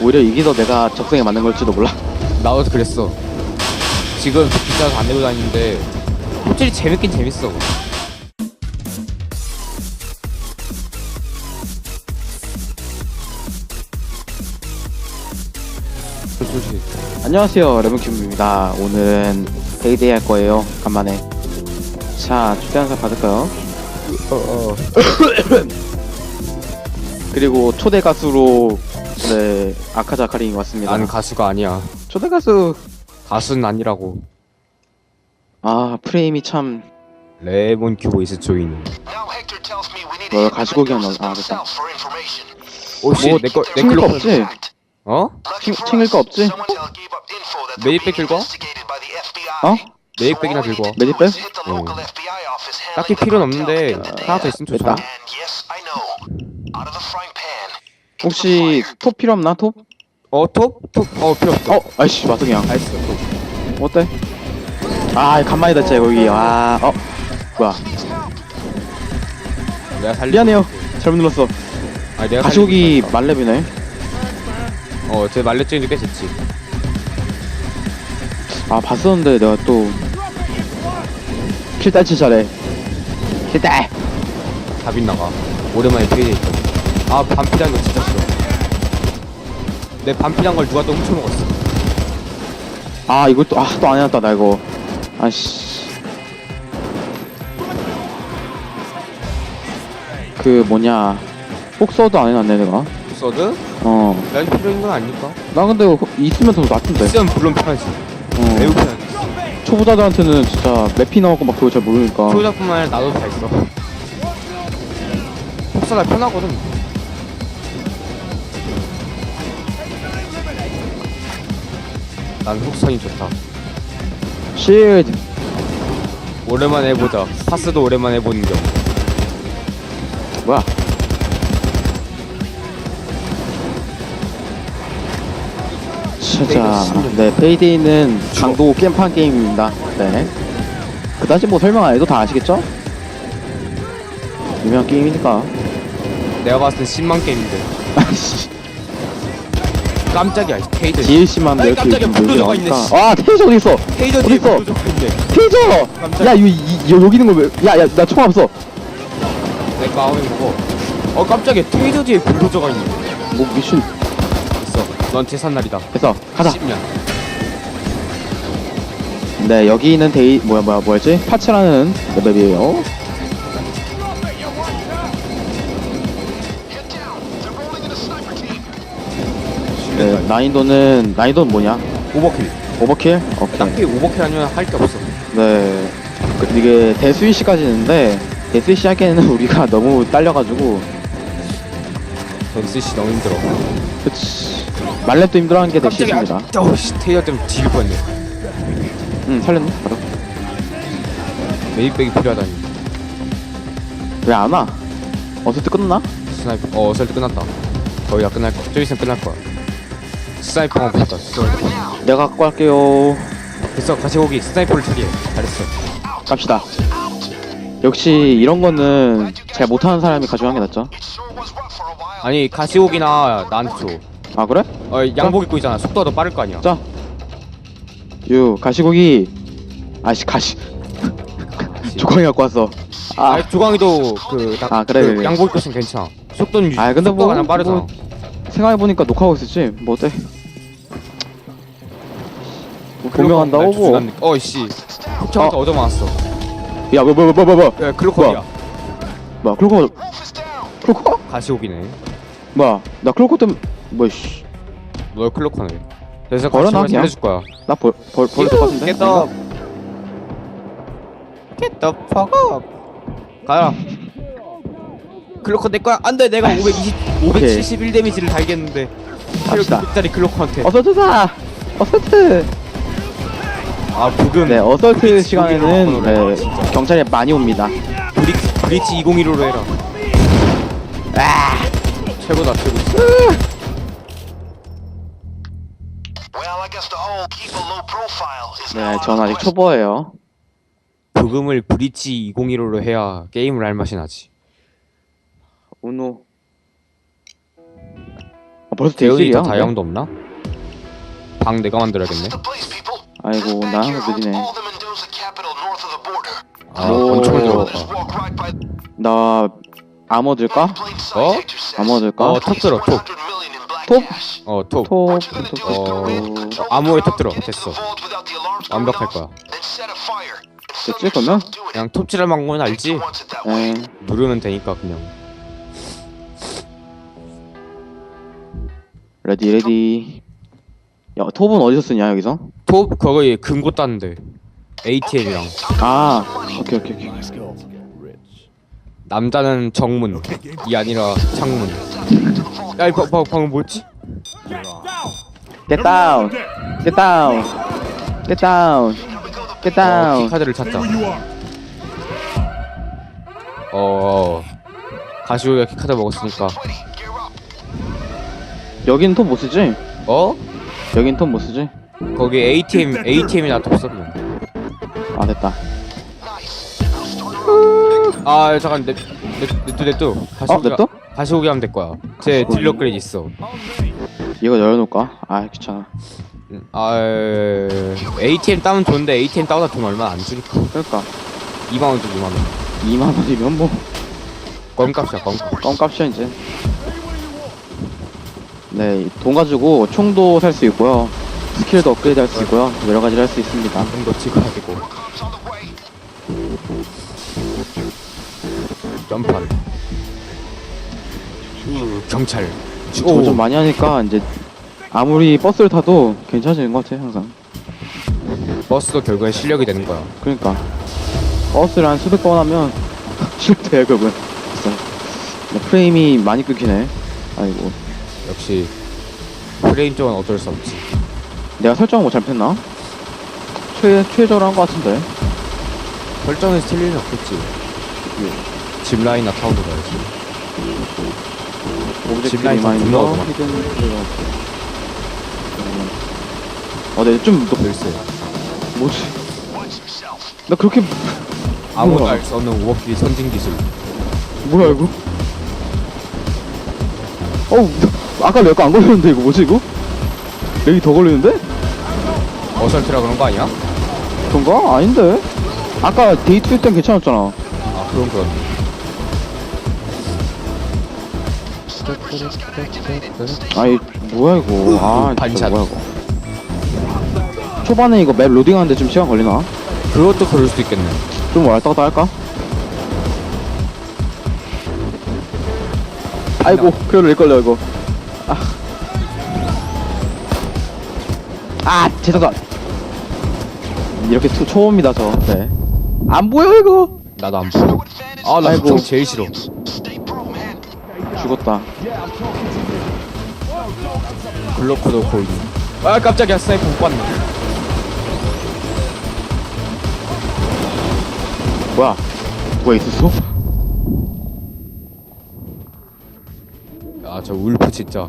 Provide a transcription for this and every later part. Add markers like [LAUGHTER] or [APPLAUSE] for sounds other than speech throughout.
오히려 더 내가 적성에 맞는 걸지도 몰라. 나도 그랬어. 지금 비싸서 안 내고 다니는데 솔직히 재밌긴 재밌어. 솔직히 안녕하세요, 레몬큐브입니다. 오늘은 데이데이 할 거예요. 간만에. 자, 초대 한사 받을까요? 어 어 [COUGHS] 그리고 초대 가수로 네 아카자 카링이 왔습니다. 난 가수가 아니야. 초대 가수. 가수는 아니라고. 아 프레임이 참. 레몬 큐보이스 조이는. 뭐 가시고기 하나. 아 됐다. 오 씨 뭐, 내거 내 챙길 거 없지? 어? 챙- 챙길 거 없지? 메디백 들고 와? 어? 메이백이나 들고 와. 메디백? 어. 딱히 필요는 없는데 하나 더 있으면 좋잖아. 혹시 톱 필요 없나 톱? 어 톱? 톱? 어 필요 없어. 어, 아이씨 마성이야. 톱. 어때? 아 간만이다 진짜 여기. 아, 어, 뭐야? 내가 살리. 미안해요. 잘못 눌렀어. 아니 내가 가시고기 말렙이네. 어, 제 말레증이 꽤 됐지. 아 봤었는데 내가 또 킬딸치 잘해. 킬딸. 다 빗나가. 오랜만에 페이지 있다. 아 반피란 거 진짜 싫어. 내 반피란 걸 누가 또 훔쳐먹었어. 아 이거 또 아 또 안 해놨다 나 이거. 아씨. 그 뭐냐 폭서도 안 해놨네 내가. 서드? 어. 난 필요한 건 아니까. 나 근데 있으면 더 낫던데. 있으면 물론 편하지. 매우 어. 편하지. 초보자들한테는 진짜 맵이 나오고 막 그거 잘 모르니까. 초작뿐만 아니라 나도 다 있어. 폭사가 편하거든. 난 훅선이 좋다. 쉴드. 오랜만에 해보자. 파스도 오랜만에 해보는 겨. 뭐야? 자, 네, 페이데이는 강도 게임판 게임입니다. 네. 그다지 뭐 설명 안 해도 다 아시겠죠? 유명한 게임이니까. 내가 봤을 땐 10만 게임인데. [LAUGHS] 아이씨, 깜짝이야, 테이저. DLC만 이렇게 깜짝이야, 좀 불도 들어가 있네. 씨. 아, 테이저 어디 있어? 테이저 어디 뒤에? 불도 적혀있네. 테이저! 깜짝이야. 야, 이, 이, 여, 여기 있는 거 왜? 야, 야, 나총 없어. 내 마음에 먹어. 어, 깜짝이야, 테이저 뒤에 불도저가 있네. 뭐 미션 있어. 넌 재산날이다. 됐어. 가자. 10년. 네, 여기는 데이 뭐야 뭐야 뭐였지? 파츠라는 맵이에요. 난이도는 난이도는 뭐냐? 오버킬. 오버킬? 오케이. 딱히 오버킬 아니면 할 게 없어. 네. 그, 이게 데스위시까지 있는데 데스위시 하기에는 [LAUGHS] 우리가 너무 딸려가지고 벤스씨 너무 힘들어. 그치. 말렙도 힘들어하는 게 데스위시입니다. 어우씨, 테이저 때문에 뒤질 뻔했네. 응, 살렸네. 바로. 메이백이 필요하다니. 왜 안 와? 어서트 끝났나? 스나이퍼. 어, 어설트 끝났다. 거의 다 끝날 거야. 좀 있으면 끝날 거야. 스나이퍼만 보니까. 내가 갖고 갈게요. 됐어, 같이 오기. 스나이퍼를 처리해. 잘했어. 갑시다. 역시 이런 거는 잘 못하는 사람이 가져가는 게 낫죠. 아니, 가시오기나 나한테 줘. 아 그래? 어, 양복 입고 있잖아. 속도가 더 빠를 거 아니야. 자, 유 가시고기. 아씨 가시. 조광이 갖고 왔어. 아, 아, 조광이도 그, 나, 아, 그래, 그 그래. 양복 입고 있으면 괜찮아. 속도는 유, 아, 근데 속도가 뭐, 그냥 빠르잖아. 뭐, 생각해 보니까 녹화하고 있었지. 뭐 어때? 뭐 분명한다고 뭐. 어이씨. 폭청한테 어. 얻어맞았어. 야, 뭐, 뭐, 뭐, 뭐, 뭐, 야, 클로커야. 뭐야? 클로코, 클로코? 가시오기네. 뭐야? 나 클로코 때문에 뭐, 씨, 너 클로커네. 그래서 같이 그냥. 살려줄 거야. 나 벌 벌 벌을 것 같은데? Get up. Get the fuck up. 가라. 클로커 내 거야. 안돼. 내가 520, 571 데미지를 달겠는데. 갑시다. 900짜리 클로커한테. 어서트 사, 어서트. 아 부금. 네, 어설트 시간에는 네. 경찰이 많이 옵니다. 브리치 브리치 201호로 해라. 아 최고다 최고. 네, 전 아직 초보예요. 부금을 브리치 201호로 해야 게임을 할 맛이 나지. 우노. 어, 벌써 대현이 다 다이아몬드 없나? 방 내가 만들어야겠네. 아이고 나 항상 느리네 아, 오. 권총을 들어볼까? 나 아머 들까? 어? 아머 들까? 어, 톱 들어, 톱. 톱? 어, 톱. 톱? 어, 톱? 암호에 톱 들어. 됐어. 완벽할 거야. 됐지 그러면? 그냥 톱질할 방법은 알지? 에 누르면 되니까 그냥. 레디 레디 야 톱은 어디서 쓰냐 여기서? 톱 거기 금고 땄는데. ATM이랑. 아 오케이 오케이 오케이 남자는 정문. 이 아니라 창문. 야, 이 방, 방, 방금 뭐였지? Get down Get down Get down Get 어, down 키카드를 찾자. 어, 가시오가 키카드 먹었으니까. 여긴 톱못 쓰지? 어? 여긴 톱못 쓰지? 거기 ATM, ATM이나 톱 써, 그냥. 아 됐다 아 잠깐 내, 내, 냅둬 냅둬 다시 어 오기 냅둬? 다시 오게 하면 될 거야 제 다시 딜러 오기? 그레이드 있어 이거 열어놓을까? 아 귀찮아 음, 아 ATM 따면 좋은데 ATM 따다 돈 얼마 안 주니까 그러니까 2만 원 주 2만 원 2만 원이면 뭐 껌값이야 껌값 껌값이야 이제 네 돈 가지고 총도 살 수 있고요. 스킬도 업그레이드 할 수 있고요. 여러 가지를 할 수 있습니다. 돈도 찍어야 되고. 점프하래 슈, 경찰. 저거 좀 많이 하니까 이제 아무리 버스를 타도 괜찮아지는 것 같아 항상. 버스도 결국엔 실력이 되는 거야. 그러니까. 버스를 한 수백 번 하면 [LAUGHS] 실패해 결국은 진짜. 네, 프레임이 많이 끊기네. 아이고 역시 프레임 쪽은 어쩔 수 없지 내가 설정을 못 잘못했나? 최, 최저로 한것 같은데 설정에서 틀릴 일 없겠지 가야지 오브젝트 리마인더 분노하구만. 히든 플레이어 어, 네, 좀, 너, 글쎄 뭐지? 나 그렇게, 아무도 우와. 알수 없는 우워키리 선진 기술 뭐야, 이거? 어우, 아까 렉안 걸렸는데, 이거 뭐지, 이거? 렉이 더 걸리는데? 어설트라 그런 거 아니야? 그런가? 아닌데? 아까 데이트 땐 괜찮았잖아. 아 그런 그런 아이, 뭐야, 이거. 아, 진짜. 뭐야, 이거. 초반에 이거 맵 로딩하는데 좀 시간 걸리나? 그것도 그럴 수도 있겠네 좀 왔다 갔다 할까? 아이고, 그래도 렉 걸려, 이거. 아. 아, 제자다. 이렇게 초, 초입니다, 저. 네. 안 보여, 이거. 나도 안 보여 아나 아이고. 총 제일 싫어 죽었다. 블로커도 골드 아 깜짝이야 스나이퍼 못 봤네 뭐야? 뭐야, 있었어? 아 저 울프 진짜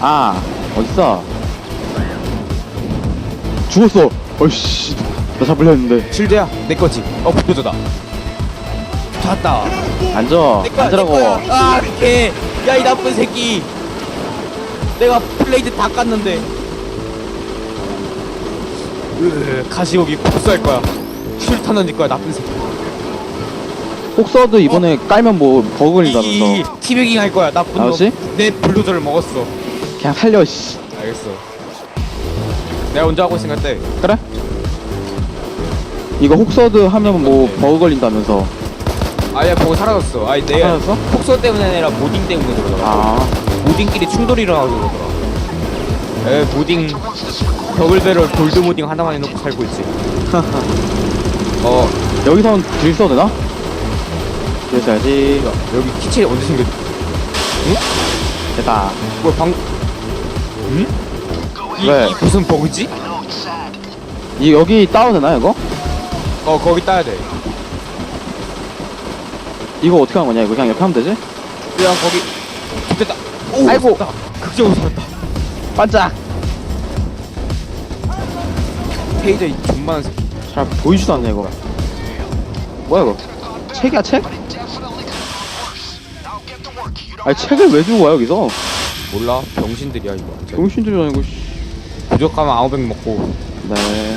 아, 어딨어? 죽었어. 어이씨. 나 잡으려 했는데. 실드야 내 거지 어 부도저다 잡았다 앉아. 앉으라고. 아 이렇게 야이 나쁜 새끼 내가 플레이드 다 깠는데 으 가시오기 복수할 거야 쉴탄 던질 거야 나쁜 새끼 혹서도 이번에 깔면 뭐 버그 걸린다면서. 이 티베깅 할 거야. 나쁜 알았지? 놈내 블루저를 먹었어. 그냥 살려, 씨. 알겠어. 내가 먼저 하고 있으니까 때 그래? 이거 혹서드 하면 뭐 버그 걸린다면서. 아예 보고 사라졌어. 아니 내가 사라졌어? 폭소 때문에 아니라 모딩 때문에 그러더라. 아. 모딩끼리 충돌이 일어나고 그러더라. 에 모딩. 더블배럴 골드 모딩 하나만 해놓고 살고 있지. [LAUGHS] 어. 여기선 딜 써도 되나? 딜 써야지 여기 키체 언제 생겼 됐다 뭐야 방 응? 이, 왜? 이 무슨 버그지? 이 여기 다운되나 이거? 어 거기 따야 돼 이거 어떻게 하는 거냐 이거 그냥 이렇게 하면 되지? 그냥 거기 됐다 오 아이고. 나 극적으로 살았다 반짝 페이저 이 존만한 새끼 잘 보이지도 않네 이거 뭐야 이거 책이야 책? 아니 책을 왜 두고 와 여기서? 몰라 병신들이야 이거. 병신들이 아니고 씨. 부족하면 아우백 먹고 네.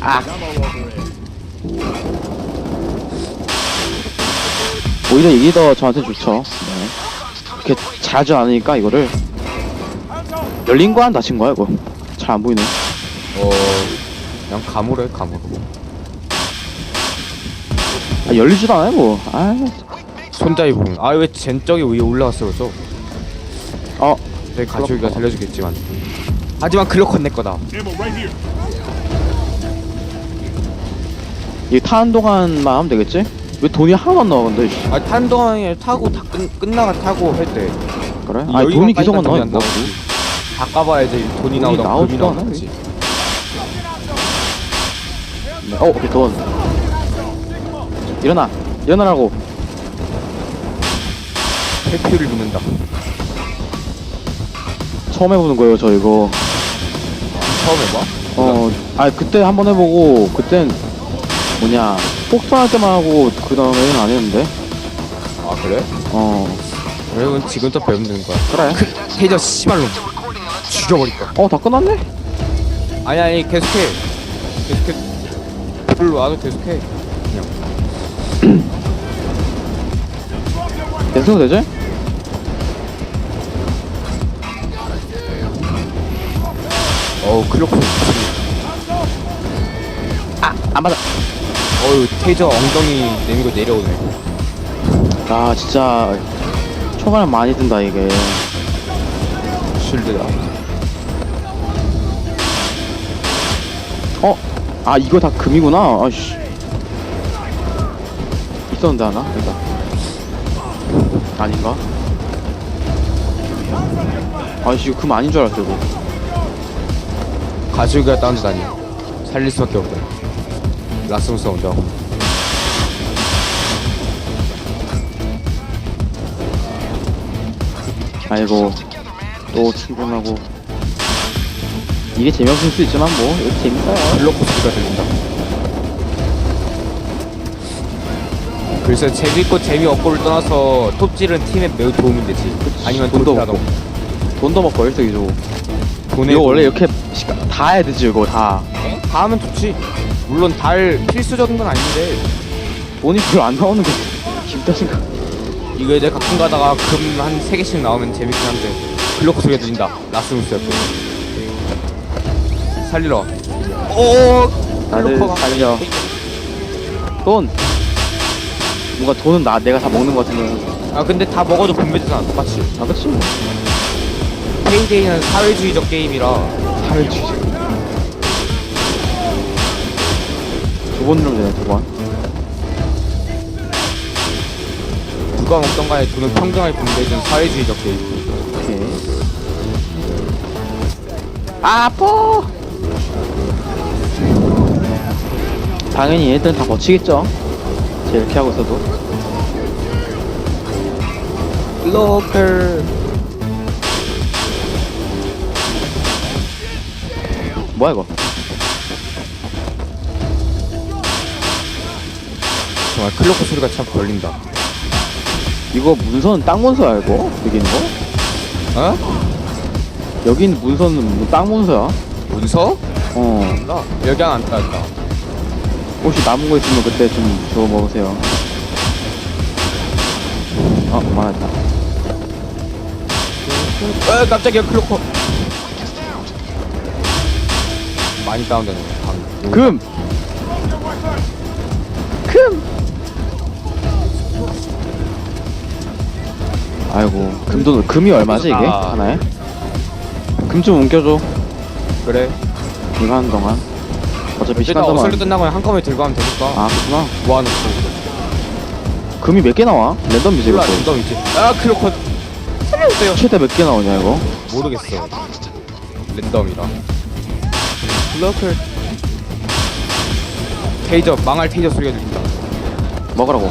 아. 오히려 이게 더 저한테 좋죠. 네. 이렇게 자주 안 하니까 이거를 열린 거야 닫힌 거야 이거 잘 안 보이네. 어 그냥 감으로 해 감으로 아, 열리지도 않아요 뭐. 아, 보면 아왜 젠적이 위에 올라왔어 그죠? 어, 내 가족이가 살려주겠지만 하지만 클로컨 내 거다. 이 타는 동안만 하면 되겠지? 왜 돈이 하나도 안 나와 근데? 씨. 아 타는 동안에 타고 다 끝, 끝나가 타고 할때 그래? 아, 돈이 안 나와. 안 뭐. 다 까봐야지 돈이 나오지도 않아, 나오지 네. 어, 오케이 돈. 일어나, 일어나라고. 회피를 묻는다 처음 해보는 거예요 저 이거. 처음 해봐? 어, 아 그때 한 번 해보고 그땐 뭐냐 폭탄할 때만 하고 그 다음에는 안 했는데. 아 그래? 어, 그러면 지금부터 배우면 되는 거야 그래. 테이저 씨발로 죽여버릴 거야 어, 다 끝났네? 아니 아니 계속해 계속해 별로 안 해도 계속해 계속 [CLEARS THROAT] 되지? 어우 클로콘 아, 안 맞아. 어우 테이저 엉덩이 내밀고 내려오네 아, 진짜 초반에 많이 든다 이게. 쉴드다 어, 아 이거 다 금이구나. 아씨. 있었는데 하나? 여기다. 아닌가? 아씨 이거 금 아닌 줄 알았어 이거. 가죽이가 다운되다니 살릴 수밖에 없다. 라스무스 엉덩 아이고 또 충분하고. 이게 재미없을 수 있지만 뭐 이거 재밌어요. 블록코 소리가 들린다. 글쎄 재밌고 재미없고를 떠나서 톱질은 팀에 매우 도움이 되지. 아니면 돈도 돈이라도 없고. 돈도 먹고 일석이조 돈에 이거 원래 이렇게 시간 다 해야 되지 이거 다. 다 하면 좋지. 물론 달 필수적인 건 아닌데. 돈이 별로 안 나오는 게 힘드신가 이거 이제 가끔 가다가 금한 3개씩 나오면 재밌긴 한데. 블록코 소리가 들린다. 라스무스였고 살리러. 오 다들 블록코가. 살려. 돈. 뭔가 돈은 나 내가 다 먹는 거 같으면 아 근데 다 먹어도 분배되잖아. 똑같이. 아 그치 페이데이는 사회주의적 게임이라. 사회주의. 두번 누르면 되네 두번. 누가 먹던 간에 돈은 평등하게 분배해준 사회주의적 게임. 오케이. 아, 아파! 당연히 얘들은 다 버치겠죠? 제 이렇게 하고 있어도 로컬 뭐야 이거? 정말 클로코 소리가 참 걸린다. 이거 문선 땅 문서야 이거? 여기 있는 거? 어? 여기 있는 문서는 뭐땅 문서야? 문서? 어. 나. 여기 안 땄다. 혹시 남은 거 있으면 그때 좀 주워 먹으세요. 어 그만했다 에 깜짝이야 클로코 많이 다운되네 방금. 금! 금! 아이고 금돈 금이 얼마지 이게? 아. 하나에? 금 좀 옮겨줘. 그래. 이거 하는 동안. 어차피 시간 동안 어설리 끝나고 한꺼번에 들고 하면 되니까. 아 그렇구나. 모아놓고 금이 몇 개 나와? 랜덤이지 몰라 이것도 랜덤이지 아 살려주세요 최대 몇 개 나오냐 이거? 모르겠어. 랜덤이라 로컬 테이저 망할 테이저 소리가 들린다. 먹으라고.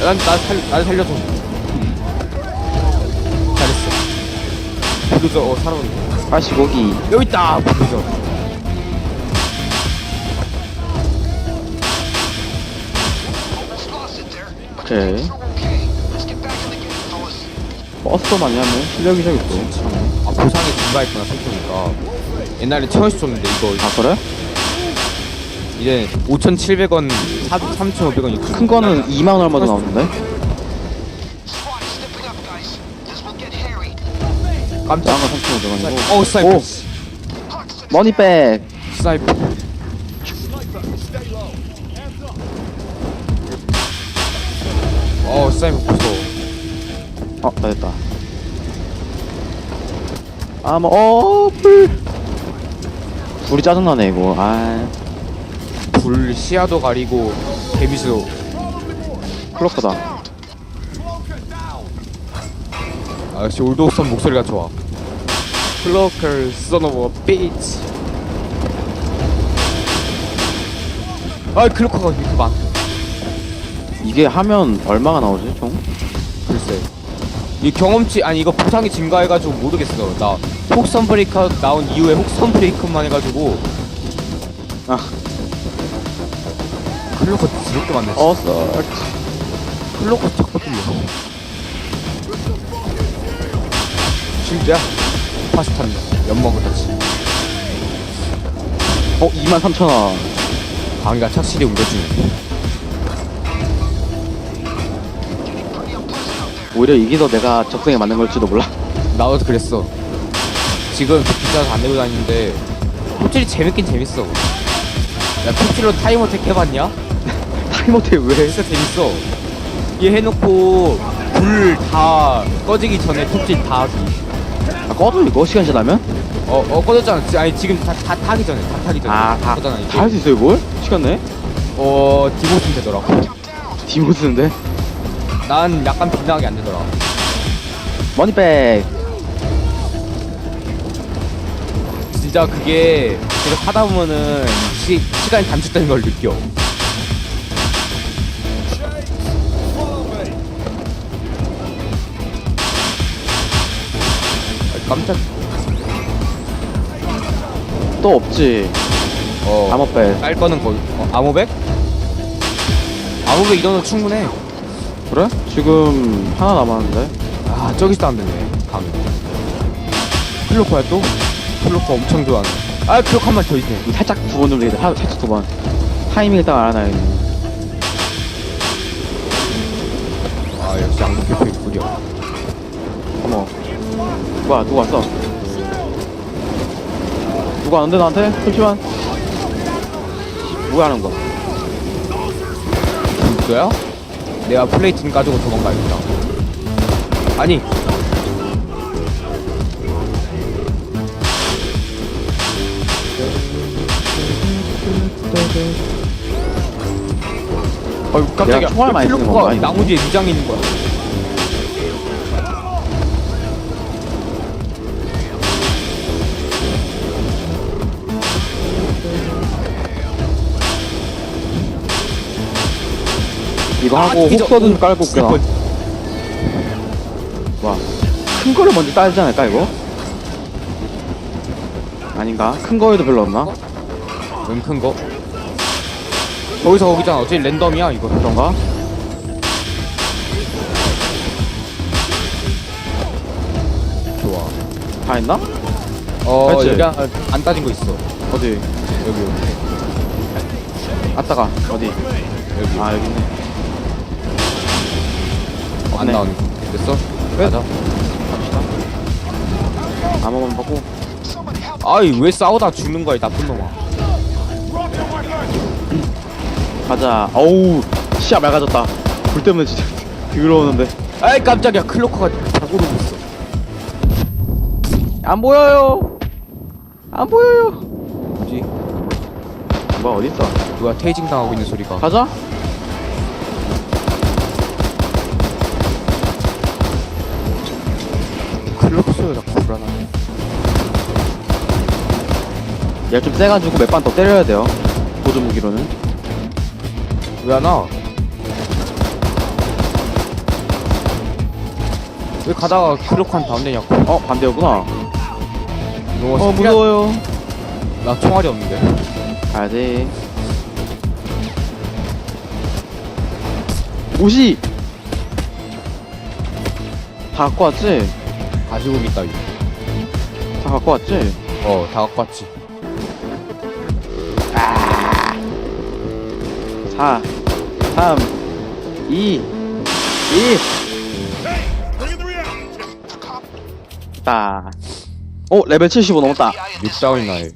난, 나 살, 날 살려줘. 잘했어. 블루저 어 살아오네 아씨 고기. 여기 있다! 블루저. 오케이. 버스도 많이 하네. 실력이 저기 또. 참. 아 보상이 증가했구나 생각해보니까 옛날에 천원씩 줬는데 이거 아 그래? 이제 5,700원, 3,500원 이렇게 큰 거는 2만 얼마도 나오는데? 깜짝 작은 거 3,500원이고. 어 스나이퍼 오! 머니백! 스나이퍼 어 스나이퍼 무서워 어, 다 됐다. 아, 뭐, 어, 불! 불이 짜증나네, 이거. 아, 불 시야도 가리고 데미지도 클로커다. 아 역시 올드옵선 목소리가 좋아 of a bitch 아 클로커가 이렇게 많 이게 하면 얼마가 나오지, 총? 이 경험치 아니 이거 보상이 증가해가지고 모르겠어. 나 혹선 브레이커 나온 이후에 혹선 브레이커만 해가지고. 아. 클로커 더럽게 많네 어, 썰. 클로커 착박 뚫려 진짜? 파스탄 엿먹었다지 어, 23,000원. 강의가 착실히 옮겨주네 오히려 더 내가 적성에 맞는 걸지도 몰라. 나도 그랬어 지금 비싸서 안 내고 다니는데 톱질이 재밌긴 재밌어 야 톱질로 타임어택 해봤냐? [LAUGHS] 타이머테 왜? 진짜 재밌어. 얘 해놓고 불 다 꺼지기 전에 톱질 다 하기. 아, 꺼져, 이거? 시간 지나면? 어, 어 꺼졌잖아. 지- 아니 지금 다, 다 타기 전에, 다 타기 전에. 아, 다, 꺼잖아 다 이제. 할수 있어, 이걸? 시간 내? 어, 디모션 되더라고. 디모 쓰는데? 난 약간 빈당하게 안 되더라. 머니백! 진짜 그게 계속 하다 보면은 시, 시간이 단축되는 걸 느껴. 아, 깜짝. 또 없지. 어. 암호백. 깔 거는 거의 어, 암호백? 암호백 이거는 충분해 그래? 지금 하나 남았는데? 아 저기서 안 되네 감 클로커야 또? 클로커 엄청 좋아하네 아 클로커 한번더 있네 살짝 두번 돌리게 돼. 하- 살짝 두 번. 타이밍을 딱 알아놔야겠네. 아 역시 양복 대표 구려 어머. 누가, 누가 왔어? 누가 왔는데, 나한테? 잠시만. 뭐야 하는 거야? 진짜야? 내가 플레이팅 가지고 도망가야겠다. 아니. 어이 깜짝이야. 내가 총알 많이 쓰는 건가, 이거? 나무 뒤에 위장이 있는 거야 이거 아, 하고 오, 깔고 올게, 나. 슬퍼. 와. 큰 거를 먼저 따지 않을까, 이거? 아닌가? 큰 거에도 별로 없나? 웬 큰 거? 거기서 거기잖아. 어차피 랜덤이야 이거. 그런가? 좋아. 다 했나? 어? 여기 안, 안 따진 거 있어. 어디? 여기 여기 아따가. 어디? 여기. 아, 여기 있네. 안 없네. 나오는 거. 됐어? 끝. 가자. 갑시다. 암호만 받고. 아이 왜 싸우다 죽는 거야 이 나쁜 놈아. 가자. 어우, 시야 맑아졌다. 불 때문에 진짜 [LAUGHS] 더러우는데. 아이 깜짝이야 클로커가 벽으로 있어. 안 보여요. 안 보여요. 뭐지? 뭐야 어디 있어? 누가 테이징 당하고 있는 소리가. 가자. 얘좀 세가지고 몇 번 더 때려야 돼요. 보조 무기로는. 왜 안 와? 왜 가다가 다운 되냐고. 어 반대였구나. 어 무서워요. 나 총알이 없는데. 가야지. 옷이 다 갖고 왔지? 가지고 있다 이다 갖고 왔지? 어다 갖고 왔지 4 3 2 1 딱. 오 레벨 75 넘었다. 6다운이나 해